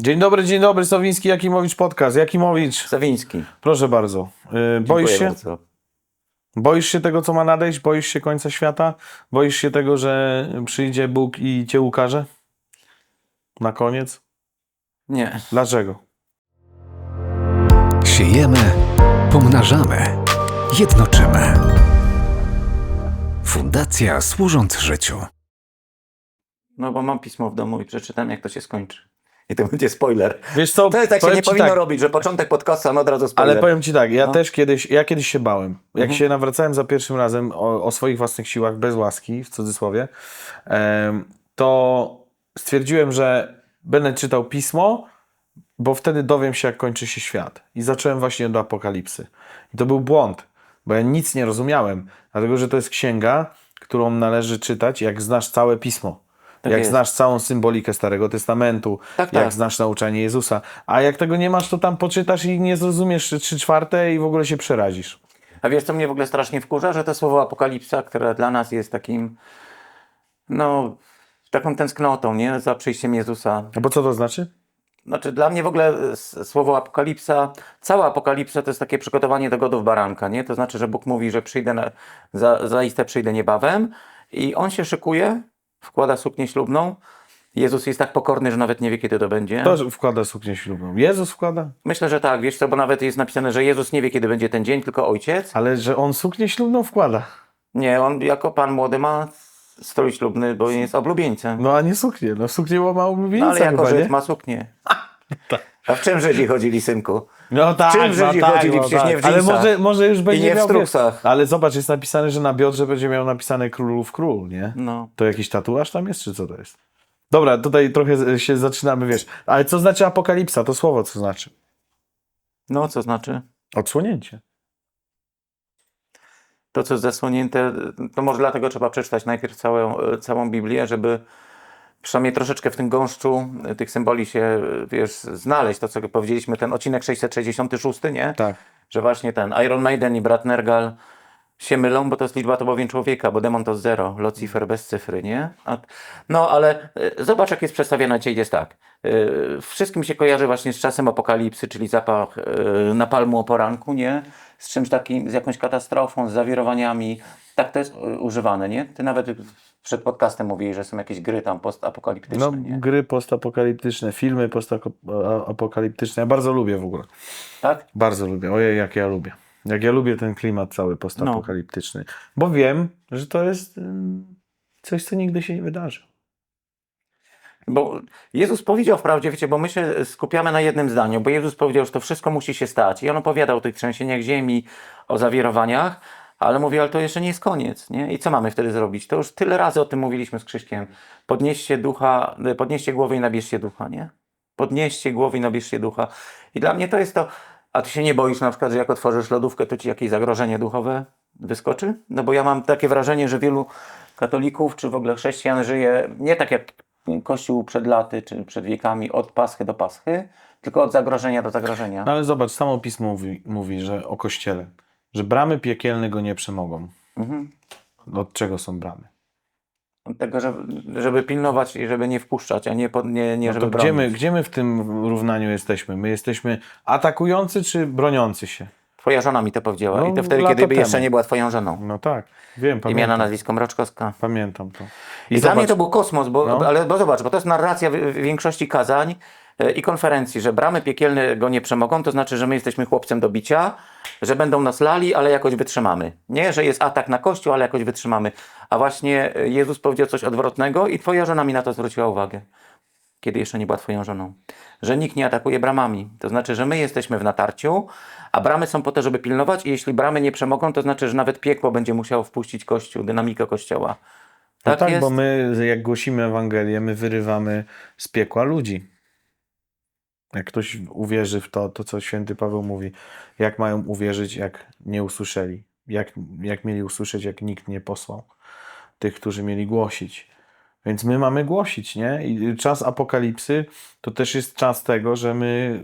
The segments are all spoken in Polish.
Dzień dobry, dzień dobry, Sowiński, Jakimowicz Podcast. Jakimowicz, Sawiński. proszę bardzo. Yy, boisz Dziękuję się? bardzo. Boisz się tego, co ma nadejść? Boisz się końca świata? Boisz się tego, że przyjdzie Bóg i cię ukaże? Na koniec? Nie. Dlaczego? Siejemy, pomnażamy, jednoczymy. Fundacja służąc życiu. No bo mam pismo w domu i przeczytam, jak to się skończy. I to będzie spoiler. Wiesz co, To jest tak się nie powinno tak, robić, że początek podcastu, a od razu spoiler. Ale powiem ci tak, ja No. też kiedyś, ja kiedyś się bałem. Jak Mhm. się nawracałem za pierwszym razem o, o swoich własnych siłach, bez łaski, w cudzysłowie, em, to stwierdziłem, że będę czytał pismo, bo wtedy dowiem się, jak kończy się świat. I zacząłem właśnie od apokalipsy. I to był błąd, bo ja nic nie rozumiałem, dlatego że to jest księga, którą należy czytać, jak znasz całe pismo. Tak jak jest. znasz całą symbolikę Starego Testamentu, Tak, jak tak. znasz nauczanie Jezusa. A jak tego nie masz, to tam poczytasz i nie zrozumiesz trzy czwarte i w ogóle się przerazisz. A wiesz, co mnie w ogóle strasznie wkurza? Że to słowo apokalipsa, które dla nas jest takim, no, taką tęsknotą, nie? Za przyjściem Jezusa. A bo co to znaczy? Znaczy, dla mnie w ogóle słowo apokalipsa, cała apokalipsa to jest takie przygotowanie do godów baranka, nie? To znaczy, że Bóg mówi, że przyjdę, na, za, zaiste przyjdę niebawem i On się szykuje, wkłada suknię ślubną. Jezus jest tak pokorny, że nawet nie wie, kiedy to będzie. Kto wkłada suknię ślubną? Jezus wkłada? Myślę, że tak, wiesz co, bo nawet jest napisane, że Jezus nie wie, kiedy będzie ten dzień, tylko Ojciec. Ale że on suknię ślubną wkłada. Nie, On jako Pan młody ma strój ślubny, bo jest oblubieńcem. No a nie suknię. No suknię ma No ulubieńca ale jako chyba, Żyd nie? ma suknię. A w czym Żydzi chodzili, synku? No tak, czym no Żydzi tak, chodzili? no Przecież tak. nie w Ale dżinsach. może, może już będzie nie w miał... wiesz, struksach. Ale zobacz, jest napisane, że na biodrze będzie miał napisane królów król, nie? No. To jakiś tatuaż tam jest, czy co to jest? Dobra, tutaj trochę się zaczynamy, wiesz. Ale co znaczy apokalipsa? To słowo co znaczy? No, co znaczy? Odsłonięcie. to, co jest zasłonięte, to może dlatego trzeba przeczytać najpierw całą, całą Biblię, żeby przynajmniej troszeczkę w tym gąszczu e, tych symboli się, wiesz, znaleźć. To, co powiedzieliśmy, ten odcinek 666, nie? Tak. Że właśnie ten Iron Maiden i brat Nergal się mylą, bo to jest liczba to bowiem człowieka, bo demon to zero, Lucifer bez cyfry, nie? A, no, ale e, zobacz, jak jest przedstawione dzisiaj, jest tak. E, Wszystkim się kojarzy właśnie z czasem apokalipsy, czyli zapach e, napalmu o poranku, nie? Z czymś takim, z jakąś katastrofą, z zawirowaniami. Tak to jest e, używane, nie? Ty nawet przed podcastem mówiłeś, że są jakieś gry tam postapokaliptyczne, No, nie? gry postapokaliptyczne, filmy postapokaliptyczne. Ja bardzo lubię w ogóle. Tak? Bardzo lubię. Ojej, jak ja lubię. Jak ja lubię ten klimat cały postapokaliptyczny. Bo wiem, że to jest ym, coś, co nigdy się nie wydarzy. Bo Jezus powiedział wprawdzie, wiecie, bo my się skupiamy na jednym zdaniu, bo Jezus powiedział, że to wszystko musi się stać. I on opowiadał o tych trzęsieniach ziemi, o zawirowaniach, ale mówi, ale to jeszcze nie jest koniec, nie? I co mamy wtedy zrobić? To już tyle razy o tym mówiliśmy z Krzyśkiem. Podnieście ducha, podnieście głowę i nabierzcie ducha, nie? Podnieście głowę i nabierzcie ducha. I dla mnie to jest to, a ty się nie boisz na przykład, że jak otworzysz lodówkę, to ci jakieś zagrożenie duchowe wyskoczy? No bo ja mam takie wrażenie, że wielu katolików, czy w ogóle chrześcijan żyje nie tak jak Kościół przed laty, czy przed wiekami, od paschy do paschy, tylko od zagrożenia do zagrożenia. No ale zobacz, samo pismo mówi, mówi, że o kościele, że bramy piekielne go nie przemogą. Mhm. Od czego są bramy? Od tego, żeby, żeby pilnować i żeby nie wpuszczać, a nie, pod, nie, nie No żeby to gdzie my, gdzie my w tym równaniu jesteśmy? My jesteśmy atakujący czy broniący się? Twoja żona mi to powiedziała. No, I to wtedy, lata kiedy jeszcze nie była twoją żoną. No tak, wiem, Imiona, pamiętam. nazwisko Mroczkowska. Pamiętam to. I, dla mnie to był kosmos, bo, No. ale bo zobacz, bo to jest narracja w, w większości kazań i konferencji, że bramy piekielne go nie przemogą, to znaczy, że my jesteśmy chłopcem do bicia, że będą nas lali, ale jakoś wytrzymamy. Nie, że jest atak na kościół, ale jakoś wytrzymamy. A właśnie e, Jezus powiedział coś odwrotnego i twoja żona mi na to zwróciła uwagę, kiedy jeszcze nie była twoją żoną. Że nikt nie atakuje bramami. To znaczy, że my jesteśmy w natarciu, a bramy są po to, żeby pilnować i jeśli bramy nie przemogą, to znaczy, że nawet piekło będzie musiało wpuścić kościół, dynamikę kościoła. No tak, jest? bo my, jak głosimy Ewangelię, my wyrywamy z piekła ludzi. Jak ktoś uwierzy w to, to co święty Paweł mówi, jak mają uwierzyć, jak nie usłyszeli? Jak, jak mieli usłyszeć, jak nikt nie posłał tych, którzy mieli głosić? Więc my mamy głosić, nie? I czas apokalipsy to też jest czas tego, że my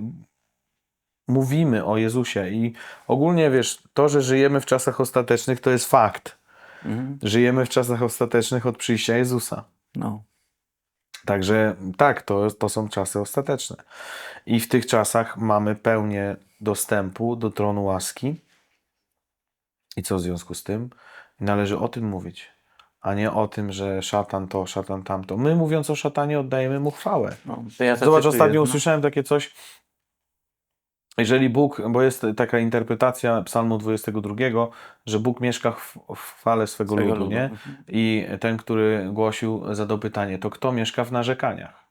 mówimy o Jezusie. I ogólnie wiesz, to, że żyjemy w czasach ostatecznych, to jest fakt. Mhm. Żyjemy w czasach ostatecznych od przyjścia Jezusa. No. Także tak, to, to są czasy ostateczne. I w tych czasach mamy pełnię dostępu do tronu łaski. I co w związku z tym? Należy o tym mówić, a nie o tym, że szatan to, szatan tamto. My mówiąc o szatanie oddajemy mu chwałę. No, ja Zobacz, ostatnio no. usłyszałem takie coś. Jeżeli Bóg, bo jest taka interpretacja Psalmu 22, że Bóg mieszka w, w chwale swego, Swego ludu, ludu, nie? mhm. I ten, który głosił, zadał pytanie, to kto mieszka w narzekaniach?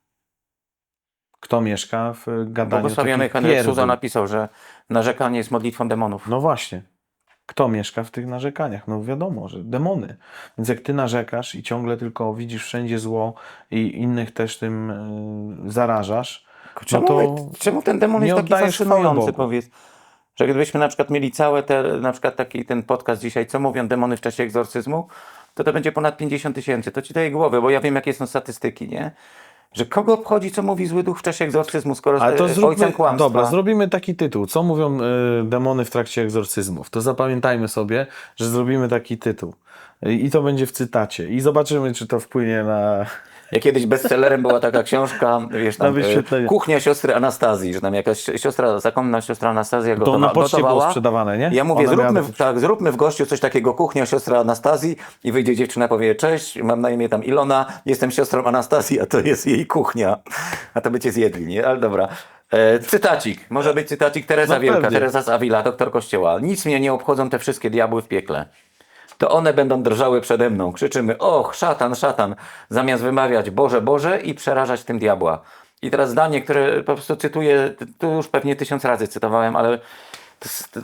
Kto mieszka w gadaniu Błogosławiony Henryk Suza napisał, że narzekanie jest modlitwą demonów. No właśnie. Kto mieszka w tych narzekaniach? No wiadomo, że demony. Więc jak ty narzekasz i ciągle tylko widzisz wszędzie zło i innych też tym y, zarażasz, Czemu, to czemu ten demon jest taki fascynujący, powiedz? Że gdybyśmy na przykład mieli całe te, na przykład taki ten podcast dzisiaj, co mówią demony w czasie egzorcyzmu, to to będzie ponad 50 tysięcy. To ci daje głowę, bo ja wiem, jakie są statystyki, nie? Że kogo obchodzi, co mówi zły duch w czasie egzorcyzmu, skoro Ale to jest zróbmy, ojcem kłamstwa. dobra, zrobimy taki tytuł. Co mówią y, demony w trakcie egzorcyzmów? To zapamiętajmy sobie, że zrobimy taki tytuł. Y, I to będzie w cytacie. I zobaczymy, czy to wpłynie na... Ja kiedyś bestsellerem była taka książka, wiesz, tam, wyświetlenie. e, Kuchnia siostry Anastazji, że tam jakaś siostra, zakonna siostra Anastazja To gotowa, na poczcie było gotowała. sprzedawane, nie? Ja mówię, Ona zróbmy, takie- tak, zróbmy w gościu coś takiego, kuchnia siostra Anastazji i wyjdzie dziewczyna, powie, cześć, mam na imię tam Ilona, jestem siostrą Anastazji, a to jest jej kuchnia. A to by cię zjedli, nie? Ale dobra. E, cytacik, może być cytacik Teresa No Wielka, pewnie. Teresa z Avila, doktor kościoła. Nic mnie nie obchodzą te wszystkie diabły w piekle. To one będą drżały przede mną. Krzyczymy, och, szatan, szatan, zamiast wymawiać Boże, Boże i przerażać tym diabła. I teraz zdanie, które po prostu cytuję, tu już pewnie tysiąc razy cytowałem, ale to, to,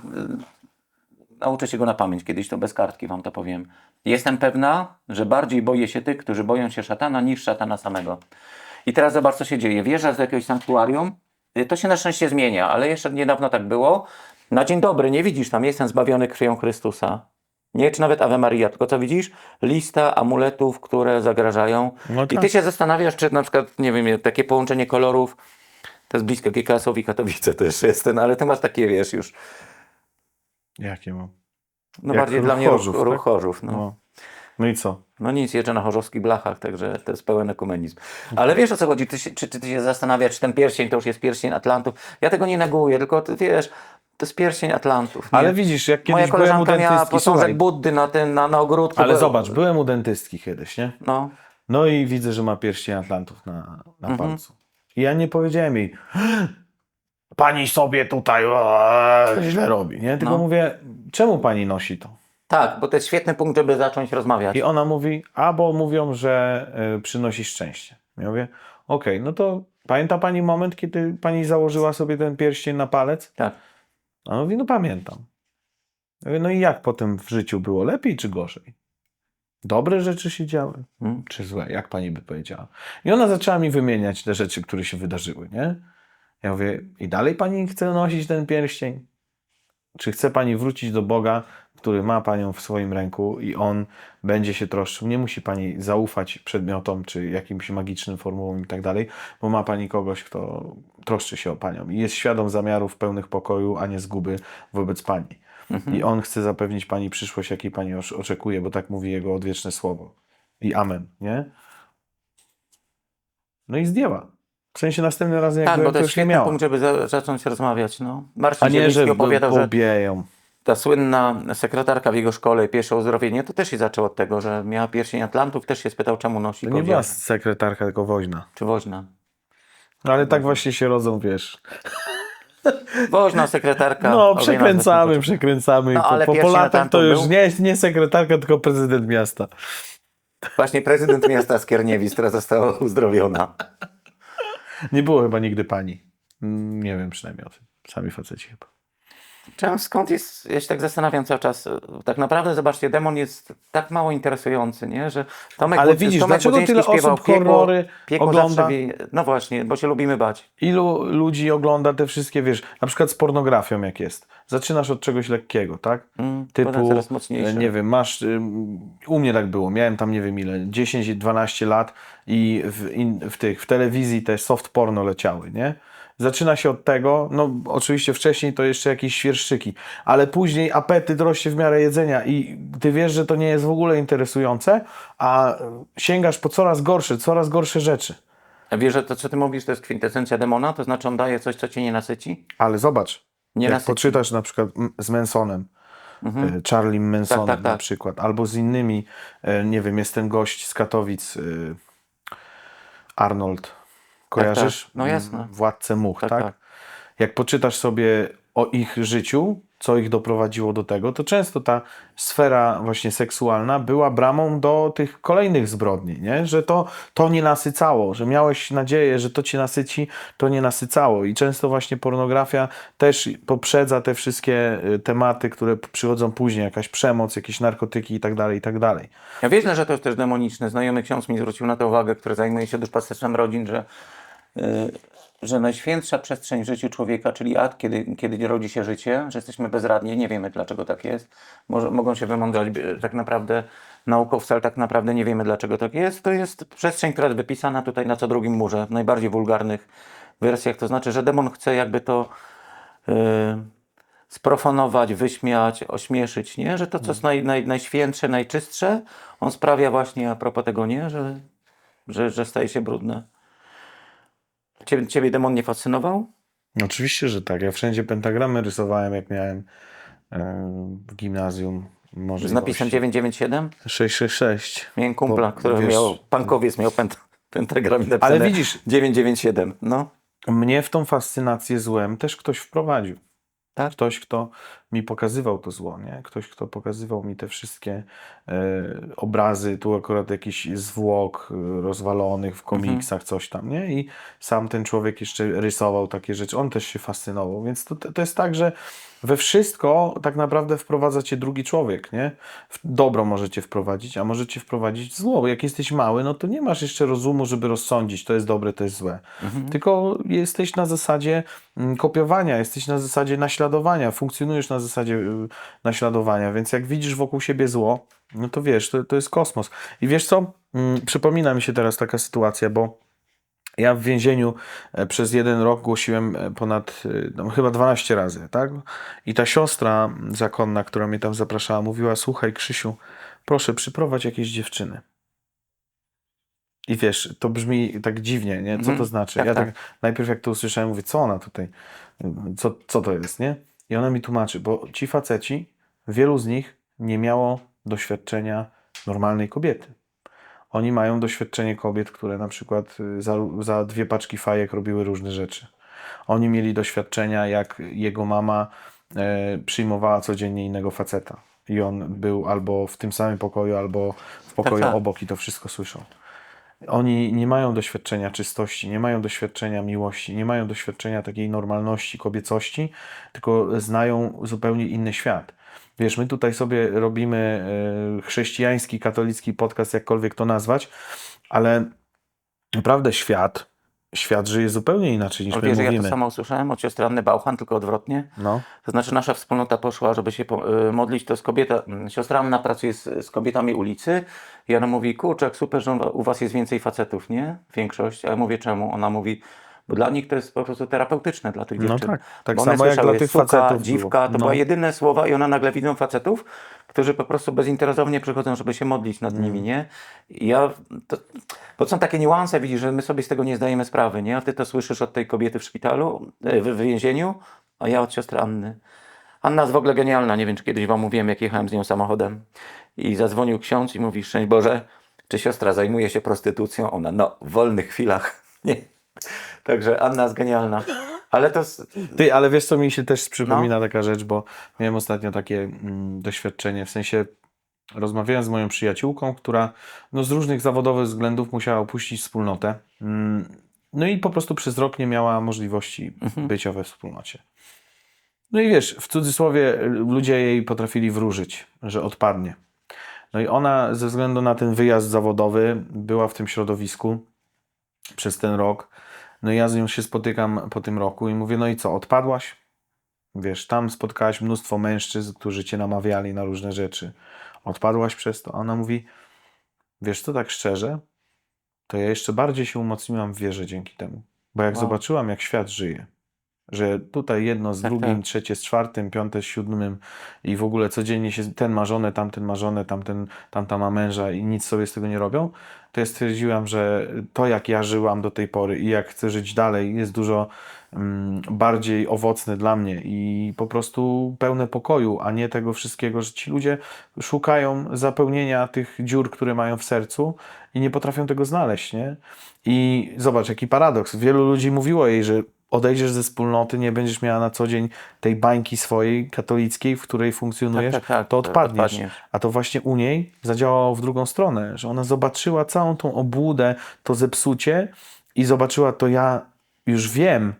nauczę się go na pamięć kiedyś, to bez kartki wam to powiem. Jestem pewna, że bardziej boję się tych, którzy boją się szatana, niż szatana samego. I teraz zobacz, co się dzieje. Wjeżdżasz do jakiegoś sanktuarium, y, to się na szczęście zmienia, ale jeszcze niedawno tak było. Na dzień dobry, nie widzisz tam, jestem zbawiony krwią Chrystusa. Nie, czy nawet Ave Maria, tylko co widzisz? Lista amuletów, które zagrażają. No I tak. ty się zastanawiasz, czy na przykład, nie wiem, takie połączenie kolorów, to jest blisko GKS-owi Katowice też jest ten, ale ty masz takie, wiesz, już, Jakie mam? no Jak bardziej ruch dla mnie ruch, Chorzów, ruch tak? Chorzów, no. No. no i co? No nic, jeżdżę na chorzowskich blachach, także to jest pełen ekumenizm. Ale wiesz o co chodzi? Ty się, czy, czy ty się zastanawiasz, czy ten pierścień to już jest pierścień Atlantów? Ja tego nie neguję, tylko ty wiesz, to jest pierścień Atlantów. Nie? Ale widzisz, jak Moja kiedyś byłem u koleżanka miała dentystki, posążek słuchaj, Buddy na, ten, na, na ogródku. ale bo- zobacz, byłem u dentystki kiedyś, nie? No, No i widzę, że ma pierścień Atlantów na, na Mhm. palcu. I ja nie powiedziałem jej, pani sobie tutaj eee, źle robi, nie? Tylko No. mówię, czemu pani nosi to? tak, bo to jest świetny punkt, żeby zacząć rozmawiać. I ona mówi, albo mówią, że y, przynosi szczęście. Ja mówię, okej, no to pamięta pani moment, kiedy pani założyła sobie ten pierścień na palec? Tak. A on mówi, no pamiętam. Mówię, no i jak potem w życiu było? Lepiej czy gorzej? Dobre rzeczy się działy, Mm. czy złe? Jak pani by powiedziała? I ona zaczęła mi wymieniać te rzeczy, które się wydarzyły, nie? Ja mówię, i dalej pani chce nosić ten pierścień? Czy chce pani wrócić do Boga, który ma panią w swoim ręku i on będzie się troszczył? Nie musi pani zaufać przedmiotom czy jakimś magicznym formułom i tak dalej, bo ma pani kogoś, kto troszczy się o panią i jest świadom zamiarów pełnych pokoju, a nie zguby wobec pani. Mhm. I on chce zapewnić pani przyszłość, jakiej pani oczekuje, bo tak mówi jego odwieczne słowo. I amen, nie? No i zdjęła. W sensie następnym razem, jak Tak, bo to jest świetny punkt, żeby za, zacząć rozmawiać. No. Marcin A nie, że opowiadał, że pobieją. Ta słynna sekretarka w jego szkole, pierwsze uzdrowienie, to też się zaczęło od tego, że miała pierścień Atlantów, też się spytał, czemu nosi To nie była sekretarka, tylko woźna. Czy woźna? No ale tak właśnie się rodzą, wiesz. Woźna sekretarka. No, przekręcamy, przekręcamy. No, ale po, po latach to już był? nie, nie sekretarka, tylko prezydent miasta. Właśnie prezydent miasta Skierniewic, która została uzdrowiona. Nie było chyba nigdy pani. Mm, Nie wiem przynajmniej o tym. Sami faceci chyba. Czemu, skąd jest, ja się tak zastanawiam cały czas, tak naprawdę zobaczcie, demon jest tak mało interesujący, nie, że Tomek, Ale widzisz, Tomek dlaczego Budzyński tyle śpiewał, osób horrory piekło ogląda? wie, no właśnie, bo się lubimy bać. Ilu ludzi ogląda te wszystkie, wiesz, na przykład z pornografią jak jest. Zaczynasz od czegoś lekkiego, tak? Mm, Typu, e, nie wiem, masz, u mnie tak było, miałem tam nie wiem ile, 10-12 lat i w, in, w tych, w telewizji te soft porno leciały, nie? Zaczyna się od tego, no oczywiście wcześniej to jeszcze jakieś świerszczyki, ale później apetyt rośnie w miarę jedzenia i ty wiesz, że to nie jest w ogóle interesujące, a sięgasz po coraz gorsze, coraz gorsze rzeczy. A wiesz, że to, co ty mówisz, to jest kwintesencja demona? To znaczy on daje coś, co cię nie nasyci? Ale zobacz, Nie jak nasyci. poczytasz na przykład m- z Mansonem, Mhm. e, Charlie Mansonem Tak, tak, na tak. przykład, albo z innymi, e, nie wiem, jest ten gość z Katowic, e, Arnold, kojarzysz? tak. No jasne. Władcę much, tak? Tak, tak. Jak poczytasz sobie o ich życiu, co ich doprowadziło do tego, to często ta sfera właśnie seksualna była bramą do tych kolejnych zbrodni, nie? że to, to nie nasycało, że miałeś nadzieję, że to cię nasyci, to nie nasycało i często właśnie pornografia też poprzedza te wszystkie y, tematy, które przychodzą później, jakaś przemoc, jakieś narkotyki i tak dalej, i tak dalej. Ja wiedziałem, że to jest też demoniczne. Znajomy ksiądz mi zwrócił na to uwagę, który zajmuje się duszpasterzem rodzin, że, że najświętsza przestrzeń w życiu człowieka, czyli ad, kiedy, kiedy rodzi się życie, że jesteśmy bezradni, nie wiemy dlaczego tak jest. Może, mogą się wymądrzać y, tak naprawdę naukowcy, ale tak naprawdę nie wiemy dlaczego tak jest. To jest przestrzeń, która jest wypisana tutaj na co drugim murze, w najbardziej wulgarnych wersjach. To znaczy, że demon chce jakby to y, sprofanować, wyśmiać, ośmieszyć, nie? Że to, co jest naj, naj, najświętsze, najczystsze, on sprawia właśnie a propos tego, nie? Że, że, że staje się brudne. Ciebie, ciebie demon nie fascynował? Oczywiście, że tak. Ja wszędzie pentagramy rysowałem, jak miałem e, w gimnazjum. Z napisem 997? 666. Miałem kumpla, Bo, który wiesz- miał, pankowiec miał pent, pentagram napisane Ale widzisz, 997, no. mnie w tą fascynację złem też ktoś wprowadził. Tak? Ktoś, kto mi pokazywał to zło, nie? Ktoś, kto pokazywał mi te wszystkie e, obrazy, tu akurat jakiś zwłok e, rozwalonych w komiksach, coś tam, nie? I sam ten człowiek jeszcze rysował takie rzeczy, on też się fascynował, więc to, to jest tak, że we wszystko tak naprawdę wprowadza cię drugi człowiek, nie? W dobro możecie wprowadzić, a możecie wprowadzić zło. Jak jesteś mały, no to nie masz jeszcze rozumu, żeby rozsądzić, to jest dobre, to jest złe. Tylko jesteś na zasadzie mm, kopiowania, jesteś na zasadzie naśladowania, funkcjonujesz na zasadzie y, naśladowania, więc jak widzisz wokół siebie zło, no to wiesz, to, to jest kosmos. I wiesz co? Mm, Przypomina mi się teraz taka sytuacja, bo ja w więzieniu e, przez jeden rok głosiłem e, ponad, e, no, chyba 12 razy, tak? I ta siostra zakonna, która mnie tam zapraszała, mówiła, słuchaj Krzysiu, proszę przyprowadź jakieś dziewczyny. I wiesz, to brzmi tak dziwnie, nie? Co to Mhm. znaczy? Tak, ja tak, tak. najpierw jak to usłyszałem, mówię, co ona tutaj, co, co to jest, nie? I ona mi tłumaczy, bo ci faceci, wielu z nich nie miało doświadczenia normalnej kobiety. Oni mają doświadczenie kobiet, które na przykład y, za, za dwie paczki fajek robiły różne rzeczy. Oni mieli doświadczenia, jak jego mama e, przyjmowała codziennie innego faceta. I on był albo w tym samym pokoju, albo w pokoju tak. obok i to wszystko słyszą. Oni nie mają doświadczenia czystości, nie mają doświadczenia miłości, nie mają doświadczenia takiej normalności, kobiecości, tylko znają zupełnie inny świat. Wiesz, my tutaj sobie robimy e, chrześcijański, katolicki podcast, jakkolwiek to nazwać, ale naprawdę świat, świat żyje zupełnie inaczej niż Ale my wiesz, że ja mówimy. to samo usłyszałem od siostry Anny Bauchan, tylko odwrotnie. No, To znaczy nasza wspólnota poszła, żeby się y, modlić, to jest kobieta, mm, siostra Anna pracuje z, z kobietami ulicy i ona mówi, kurczę, jak super, że u was jest więcej facetów, nie? Większość. A ja mówię, czemu? Ona mówi, bo dla nich to jest po prostu terapeutyczne, dla tych no dziewczyn. tak. Tak Bo one samo jak dla tych suka, facetów. dziwka, to no. były jedyne słowa i one nagle widzą facetów, którzy po prostu bezinteresownie przychodzą, żeby się modlić nad Mm. nimi, nie? I ja, to, bo są takie niuanse, widzisz, że my sobie z tego nie zdajemy sprawy, nie? A ty to słyszysz od tej kobiety w szpitalu, e, w, w więzieniu, a ja od siostry Anny. Anna jest w ogóle genialna, nie wiem, czy kiedyś wam mówiłem, jak jechałem z nią samochodem i zadzwonił ksiądz i mówi, szczęść Boże, czy siostra zajmuje się prostytucją? Ona, no, w wolnych chwilach, nie? Także Anna jest genialna. Ale to, Ty, ale wiesz co mi się też przypomina No. taka rzecz, bo miałem ostatnio takie mm, doświadczenie, w sensie rozmawiałem z moją przyjaciółką, która no, z różnych zawodowych względów musiała opuścić wspólnotę. Mm, no i po prostu przez rok nie miała możliwości Mhm. bycia we wspólnocie. No i wiesz, w cudzysłowie y, ludzie jej potrafili wróżyć, że odpadnie. No i ona ze względu na ten wyjazd zawodowy była w tym środowisku przez ten rok. No i ja z nią się spotykam po tym roku i mówię, no i co, odpadłaś? Wiesz, tam spotkałaś mnóstwo mężczyzn, którzy cię namawiali na różne rzeczy. Odpadłaś przez to? A ona mówi, wiesz co, tak szczerze, to ja jeszcze bardziej się umocniłam w wierze dzięki temu. Bo jak Wow. zobaczyłam, jak świat żyje, Że tutaj jedno z Tak, drugim, tak. trzecie z czwartym, piąte z siódmym i w ogóle codziennie się ten ma żonę, tamten ma żonę, tamten, tamta ma męża i nic sobie z tego nie robią, to ja stwierdziłam, że to jak ja żyłam do tej pory i jak chcę żyć dalej jest dużo mm, bardziej owocne dla mnie i po prostu pełne pokoju, a nie tego wszystkiego, że ci ludzie szukają zapełnienia tych dziur, które mają w sercu i nie potrafią tego znaleźć, nie? I zobacz, jaki paradoks. Wielu ludzi mówiło jej, że odejdziesz ze wspólnoty, nie będziesz miała na co dzień tej bańki swojej katolickiej, w której funkcjonujesz, Tak, tak, tak, to odpadniesz. odpadniesz. A to właśnie u niej zadziałało w drugą stronę, że ona zobaczyła całą tą obłudę, to zepsucie i zobaczyła to ja już wiem,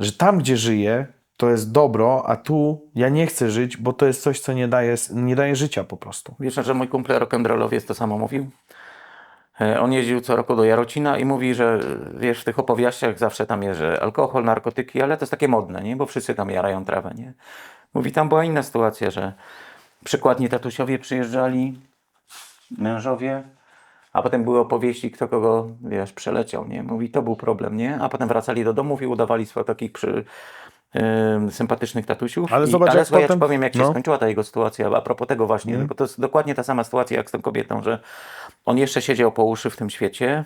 że tam, gdzie żyję, to jest dobro, a tu ja nie chcę żyć, bo to jest coś, co nie daje, nie daje życia po prostu. Wiesz, że mój kumple rock'n'rollowiec to samo mówił? E, On jeździł co roku do Jarocina i mówi, że wiesz, w tych opowieściach zawsze tam jest, że alkohol, narkotyki, ale to jest takie modne, nie? Bo wszyscy tam jarają trawę, nie? Mówi, tam była inna sytuacja, że przykładni tatusiowie przyjeżdżali, mężowie, a potem były opowieści, kto kogo, wiesz, przeleciał, nie? Mówi, to był problem, nie? A potem wracali do domów i udawali swoich takich przy, ym, sympatycznych tatusiów. Ale I, zobacz, ale jak słuchaj, ja potem- ci powiem, jak się no. skończyła ta jego sytuacja, a propos tego właśnie, bo to jest dokładnie ta sama sytuacja jak z tą kobietą, że on jeszcze siedział po uszy w tym świecie,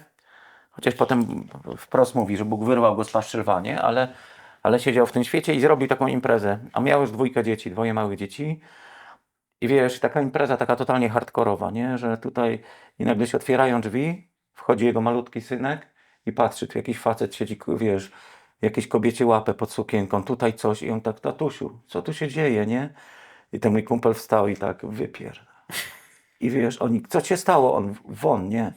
chociaż potem wprost mówi, że Bóg wyrwał go z paszczylwanie, ale, ale siedział w tym świecie i zrobił taką imprezę. A miał już dwójkę dzieci, dwoje małych dzieci. I wiesz, taka impreza, taka totalnie hardkorowa, nie? Że tutaj i nagle się otwierają drzwi, wchodzi jego malutki synek i patrzy, tu jakiś facet siedzi, wiesz, jakiejś kobiecie łapę pod sukienką, tutaj coś i on tak, tatusiu, co tu się dzieje, nie? I ten mój kumpel wstał i tak, wypier. I wiesz, oni, co się stało? On, won, nie?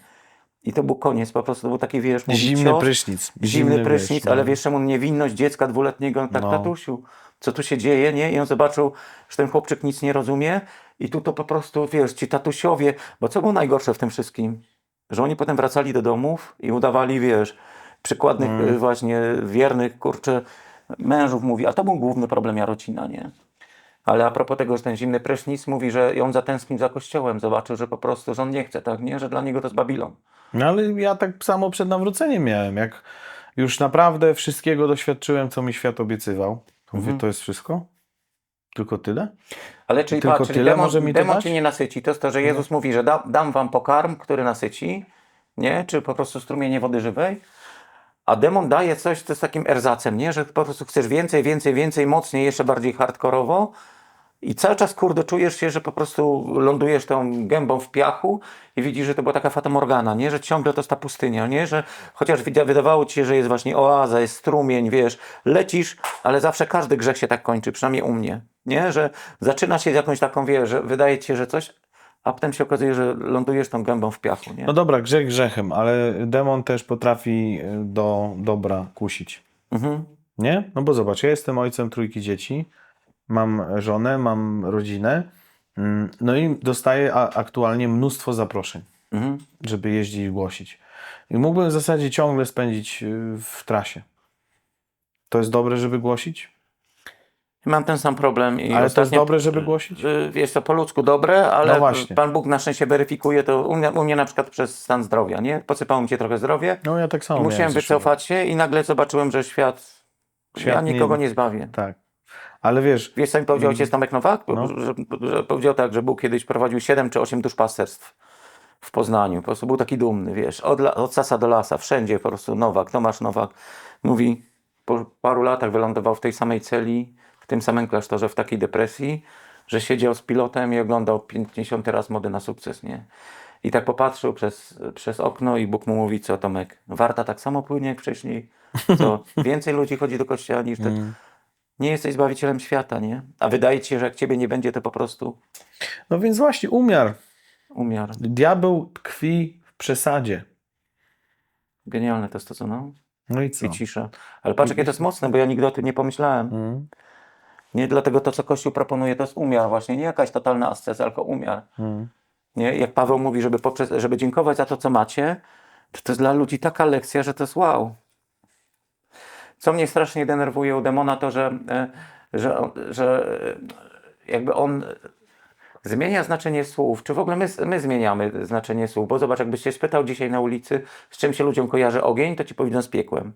I to był koniec, po prostu to był taki, wiesz, mówi Zimny cios, prysznic. Zimny, wiesz, prysznic, no. ale wiesz czemu niewinność dziecka dwuletniego, tak No. tatusiu, co tu się dzieje, nie? I on zobaczył, że ten chłopczyk nic nie rozumie i tu to po prostu, wiesz, ci tatusiowie, bo co było najgorsze w tym wszystkim? Że oni potem wracali do domów i udawali, wiesz, przykładnych Mm. y, właśnie wiernych, kurczę, mężów mówi, a to był główny problem Jarocina, nie? Ale a propos tego, że ten zimny prysznic mówi, że on zatęsknił za kościołem, zobaczył, że po prostu, że on nie chce, tak, nie? Że dla niego to jest Babilon. No ale ja tak samo przed nawróceniem miałem, jak już naprawdę wszystkiego doświadczyłem, co mi świat obiecywał. To Mówię, Mhm. to jest wszystko? Tylko tyle? Ale czyli Tylko patrz, czyli tyle demon, może mi demon dać? cię nie nasyci. To jest to, że Jezus mówi, że da, dam wam pokarm, który nasyci, nie? Czy po prostu strumienie wody żywej. A demon daje coś, co jest takim erzacem, nie? Że po prostu chcesz więcej, więcej, więcej, mocniej, jeszcze bardziej hardkorowo. I cały czas, kurde, czujesz się, że po prostu lądujesz tą gębą w piachu i widzisz, że to była taka fata morgana, nie? Że ciągle to jest ta pustynia, nie? Że chociaż wyda- wydawało ci się, że jest właśnie oaza, jest strumień, wiesz, lecisz, ale zawsze każdy grzech się tak kończy, przynajmniej u mnie, nie? Że zaczyna się z jakąś taką, wiesz, że wydaje ci się, że coś, a potem się okazuje, że lądujesz tą gębą w piachu, nie? No dobra, grzech grzechem, ale demon też potrafi y, do dobra kusić. Mhm. Nie? No bo zobacz, ja jestem ojcem trójki dzieci, mam żonę, mam rodzinę, mm, no i dostaję aktualnie mnóstwo zaproszeń, Mhm. żeby jeździć i głosić. I mógłbym w zasadzie ciągle spędzić y, w trasie. To jest dobre, żeby głosić? Mam ten sam problem. I Ale to jest dobre, żeby głosić? Y, Wiesz to po ludzku dobre, ale No. Pan Bóg na szczęście weryfikuje to u mnie, u mnie na przykład przez stan zdrowia, nie? Posypało mi się trochę zdrowie, No ja tak samo musiałem wycofać się i nagle zobaczyłem, że świat, Świat ja nie- nikogo nie zbawię. Tak. Ale wiesz, Wiesz co mi powiedział ojciec Tomek Nowak? No. Że, że powiedział tak, że Bóg kiedyś prowadził 7 czy 8 duszpasterstw w Poznaniu. Po prostu był taki dumny, wiesz, od, la, od sasa do lasa, wszędzie po prostu Nowak, Tomasz Nowak. Mówi, po paru latach wylądował w tej samej celi, w tym samym klasztorze, w takiej depresji, że siedział z pilotem i oglądał 50 raz mody na sukces, nie? I tak popatrzył przez, przez okno i Bóg mu mówi, co Tomek, warta tak samo płynie jak wcześniej, co więcej ludzi chodzi do kościoła niż te... Nie jesteś zbawicielem świata, nie? A wydaje ci się, że jak ciebie nie będzie, to po prostu no więc właśnie, umiar. umiar. Diabeł tkwi w przesadzie. Genialne to jest to, co no? No i co? I cisza. Ale patrz, jakie to jest mocne, bo ja nigdy o tym nie pomyślałem. Mm, Nie dlatego to, co Kościół proponuje, to jest umiar właśnie. Nie jakaś totalna asceza, tylko umiar. mm. Nie? Jak Paweł mówi, żeby, poprzez, żeby dziękować za to, co macie, to to jest dla ludzi taka lekcja, że to jest wow. Co mnie strasznie denerwuje u demona, to, że, e, że, że e, jakby on zmienia znaczenie słów. Czy w ogóle my, my zmieniamy znaczenie słów? Bo zobacz, jakbyś się spytał dzisiaj na ulicy, z czym się ludziom kojarzy ogień, to ci powiedzą z piekłem.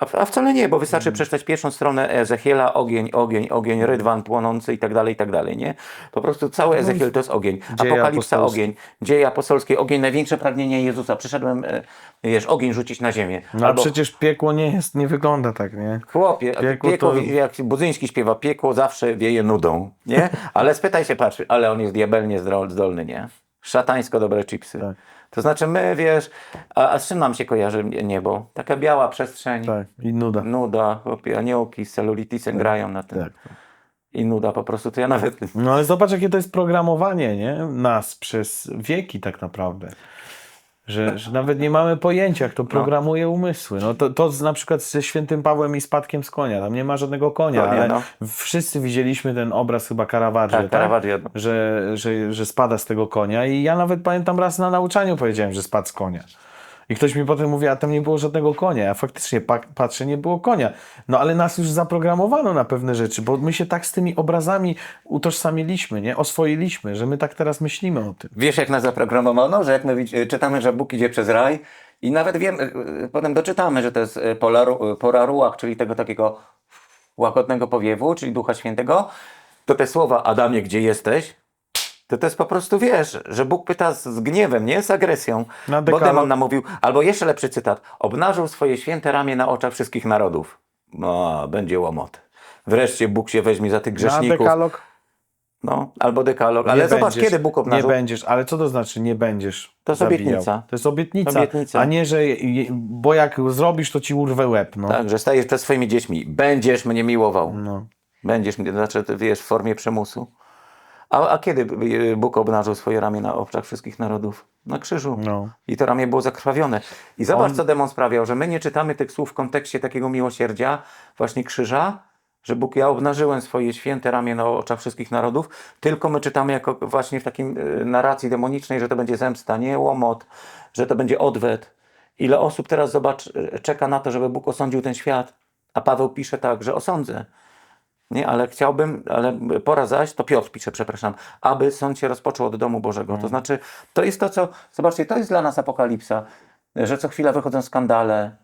A, a wcale nie, bo wystarczy przeczytać pierwszą stronę Ezechiela, ogień, ogień, ogień, rydwan płonący i tak dalej, i tak dalej, nie? Po prostu cały Ezechiel to jest ogień. Dzieje Apokalipsa apostolskie. ogień, dzieje apostolskie, ogień, największe pragnienie Jezusa. Przyszedłem, e, wiesz, ogień rzucić na ziemię. No a przecież piekło nie jest, nie wygląda tak, nie? Chłopie, Piekło piekło, to- jak Budzyński śpiewa, piekło zawsze wieje nudą, nie? Ale spytaj się, patrz, ale on jest diabelnie zdol- zdolny, nie? Szatańsko dobre chipsy. Tak. To znaczy my, wiesz, a, a z czym nam się kojarzy niebo? Taka biała przestrzeń, Tak, i nuda. nuda, chłopie, aniołki z celulitisem grają na tym. Tak. I nuda po prostu, to ja nawet... No ale zobacz, jakie to jest programowanie, nie? Nas przez wieki tak naprawdę. Że, że nawet nie mamy pojęcia, jak to programuje umysły. No to, to z, na przykład ze świętym Pawłem i spadkiem z konia. Tam nie ma żadnego konia, Konia, ale no. wszyscy widzieliśmy ten obraz chyba Caravaggio, Tak, Caravaggio. Że, że, że spada z tego konia i ja nawet pamiętam raz na nauczaniu powiedziałem, że spadł z konia. I ktoś mi potem mówi, a tam nie było żadnego konia. Ja faktycznie pa patrzę, nie było konia. No ale nas już zaprogramowano na pewne rzeczy, bo my się tak z tymi obrazami utożsamiliśmy, nie? Oswoiliśmy, że my tak teraz myślimy o tym. Wiesz, jak nas zaprogramowano, że jak my widz- czytamy, że Bóg idzie przez raj i nawet wiemy, y, potem doczytamy, że to jest y, y, pora ruach, czyli tego takiego łagodnego powiewu, czyli Ducha Świętego, to te słowa Adamie, gdzie jesteś, to to jest po prostu, wiesz, że Bóg pyta z, z gniewem, nie z agresją, Na bo dekalog- demon namówił, albo jeszcze lepszy cytat, obnażył swoje święte ramię na oczach wszystkich narodów. No, będzie łomot. Wreszcie Bóg się weźmie za tych Na grzeszników. dekalog No, albo dekalog. Ale nie zobacz, będziesz, kiedy Bóg obnażył. Nie będziesz, ale co to znaczy nie będziesz To jest zabijał? obietnica. To jest obietnica, Obietnica. a nie, że je- bo jak zrobisz, to ci urwę łeb. No. Tak, że stajesz przed swoimi dziećmi. Będziesz mnie miłował. No. Będziesz mnie, znaczy, ty wiesz, w formie przymusu. A, a kiedy y, Bóg obnażył swoje ramię na oczach wszystkich narodów? Na krzyżu. No. I to ramię było zakrwawione. I zobacz, On- co demon sprawiał, że my nie czytamy tych słów w kontekście takiego miłosierdzia, właśnie krzyża, że Bóg, ja obnażyłem swoje święte ramię na oczach wszystkich narodów, tylko my czytamy jako właśnie w takim y, narracji demonicznej, że to będzie zemsta, nie łomot, że to będzie odwet. Ile osób teraz, zobacz, y, czeka na to, żeby Bóg osądził ten świat. A Paweł pisze tak, że osądzę. Nie, ale chciałbym, ale pora zaś, to Piotr pisze, przepraszam, aby sąd się rozpoczął od domu Bożego. To znaczy, to jest to, co, zobaczcie, to jest dla nas apokalipsa, że co chwila wychodzą skandale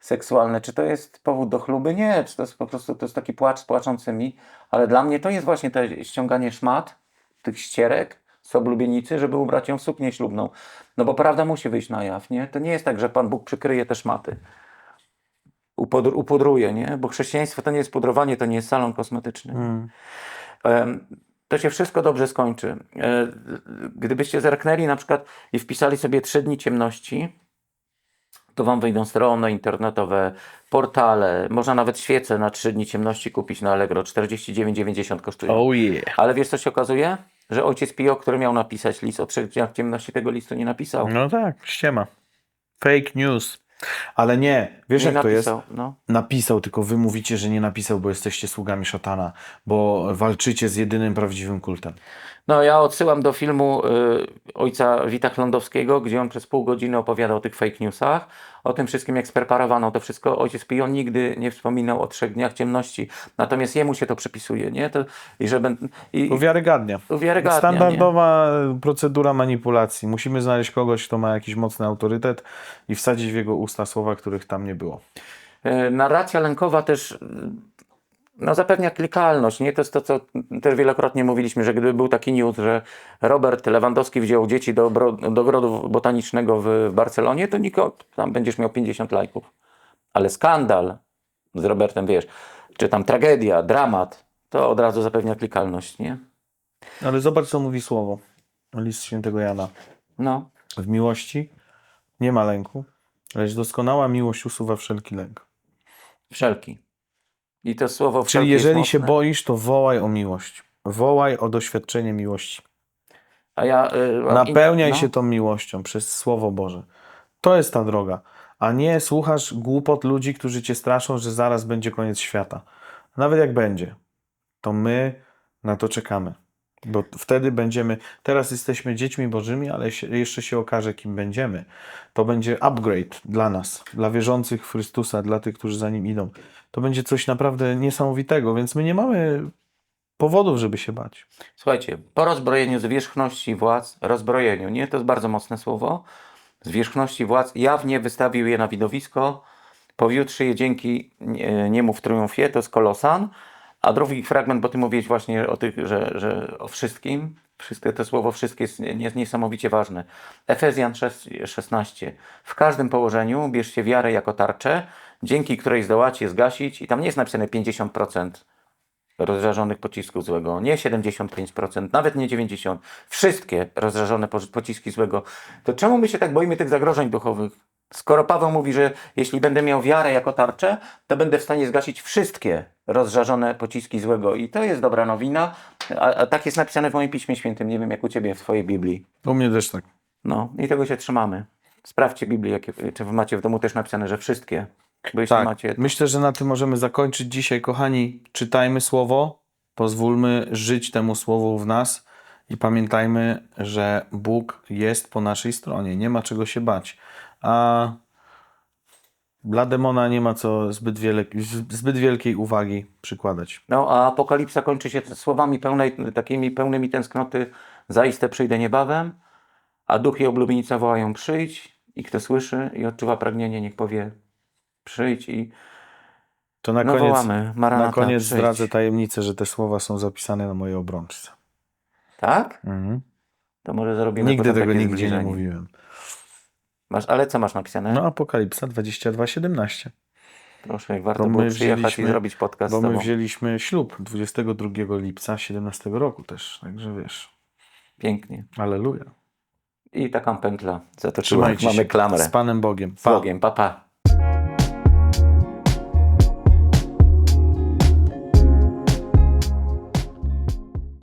seksualne. Czy to jest powód do chluby? Nie, czy to jest po prostu, to jest taki płacz z płaczącymi, ale dla mnie to jest właśnie to ściąganie szmat, tych ścierek z oblubienicy, żeby ubrać ją w suknię ślubną. No bo prawda musi wyjść na jaw, nie? To nie jest tak, że Pan Bóg przykryje te szmaty upodr- upudruje, nie? Bo chrześcijaństwo to nie jest pudrowanie, to nie jest salon kosmetyczny. Mm. To się wszystko dobrze skończy. E, Gdybyście zerknęli na przykład i wpisali sobie trzy dni ciemności, to wam wyjdą strony internetowe, portale, można nawet świece na trzy dni ciemności kupić na Allegro, 49,90 kosztują. Oh yeah. Ale wiesz co się okazuje? Że ojciec Pio, który miał napisać list o trzech dniach ciemności, tego listu nie napisał. No tak, ściema. Fake news. Ale nie, wiesz nie jak to jest? napisał. No. Napisał, tylko wy mówicie, że nie napisał, bo jesteście sługami szatana, bo walczycie z jedynym prawdziwym kultem. No ja odsyłam do filmu y, ojca Wita Chlądowskiego, gdzie on przez pół godziny opowiadał o tych fake newsach, o tym wszystkim, jak spreparowano to wszystko. Ojciec Pion nigdy nie wspominał o trzech dniach ciemności, natomiast jemu się to przypisuje, nie? To, I żeby... I, Uwiarygadnia. Uwiarygadnia, Standardowa procedura manipulacji. Musimy znaleźć kogoś, kto ma jakiś mocny autorytet i wsadzić w jego usta słowa, których tam nie było. E, Narracja lękowa też y, no, zapewnia klikalność. Nie? To jest to, co też wielokrotnie mówiliśmy, że gdyby był taki news, że Robert Lewandowski wziął dzieci do, do ogrodu botanicznego w, w Barcelonie, to niko, tam będziesz miał 50 lajków. Ale skandal z Robertem, wiesz, czy tam tragedia, dramat, to od razu zapewnia klikalność, nie? Ale zobacz, co mówi słowo. List świętego Jana. No, W miłości nie ma lęku, lecz doskonała miłość usuwa wszelki lęk. wszelki. I to słowo Czyli wszelki jest jeżeli się boisz, to wołaj o miłość. Wołaj o doświadczenie miłości. A ja, y, Napełniaj no. się tą miłością przez Słowo Boże. To jest ta droga. A nie słuchasz głupot ludzi, którzy cię straszą, że zaraz będzie koniec świata. Nawet jak będzie, to my na to czekamy. Bo wtedy będziemy. Teraz jesteśmy dziećmi Bożymi, ale się, jeszcze się okaże, kim będziemy. To będzie upgrade dla nas, dla wierzących w Chrystusa, dla tych, którzy za nim idą. To będzie coś naprawdę niesamowitego, więc my nie mamy powodów, żeby się bać. Słuchajcie, po rozbrojeniu zwierzchności władz, rozbrojeniu, nie? To jest bardzo mocne słowo. Zwierzchności władz jawnie wystawił je na widowisko, Pojutrze je dzięki nie, niemu w triumfie, to jest Kolosan. A drugi fragment, bo ty mówiłeś właśnie o tych, że, że o wszystkim. Wszystkie, to słowo wszystkie jest nie- nie- niesamowicie ważne. Efezjan 6, 16. W każdym położeniu bierzcie wiarę jako tarczę, dzięki której zdołacie zgasić, i tam nie jest napisane 50% rozżarzonych pocisków złego, nie 75%, nawet nie 90%, wszystkie rozżarzone po- pociski złego. To czemu my się tak boimy tych zagrożeń duchowych? Skoro Paweł mówi, że jeśli będę miał wiarę jako tarczę, to będę w stanie zgasić wszystkie rozżarzone pociski złego. I to jest dobra nowina, a, a tak jest napisane w moim Piśmie Świętym, nie wiem jak u Ciebie w Twojej Biblii. U mnie też tak. No i tego się trzymamy. Sprawdźcie Biblię, jakie, czy wy macie w domu też napisane, że wszystkie. Bo jeśli Tak, macie... myślę, że na tym możemy zakończyć dzisiaj. Kochani, czytajmy słowo, pozwólmy żyć temu słowu w nas i pamiętajmy, że Bóg jest po naszej stronie. Nie ma czego się bać. A dla demona nie ma co zbyt, wiele, zbyt wielkiej uwagi przykładać. No, a Apokalipsa kończy się słowami pełnej, takimi pełnymi tęsknoty. Zaiste przyjdę niebawem, a duch i oblubienica wołają przyjdź i kto słyszy i odczuwa pragnienie, niech powie przyjdź i To na no koniec, wołamy, Maranata, na koniec przyjdź. zdradzę tajemnicę, że te słowa są zapisane na mojej obrączce. Tak? Mhm. To może zrobimy Nigdy tego nigdzie nie zbliżenie. mówiłem. Masz, ale co masz napisane? No, Apokalipsa 22:17. Proszę, jak warto Bo było przyjechać i zrobić podcast Bo my wzięliśmy ślub 22 lipca 17 roku też, także wiesz. Pięknie. Aleluja. I taka pętla zatoczyła. Mamy się. klamrę. Z Panem Bogiem. Z Bogiem. Pa, pa.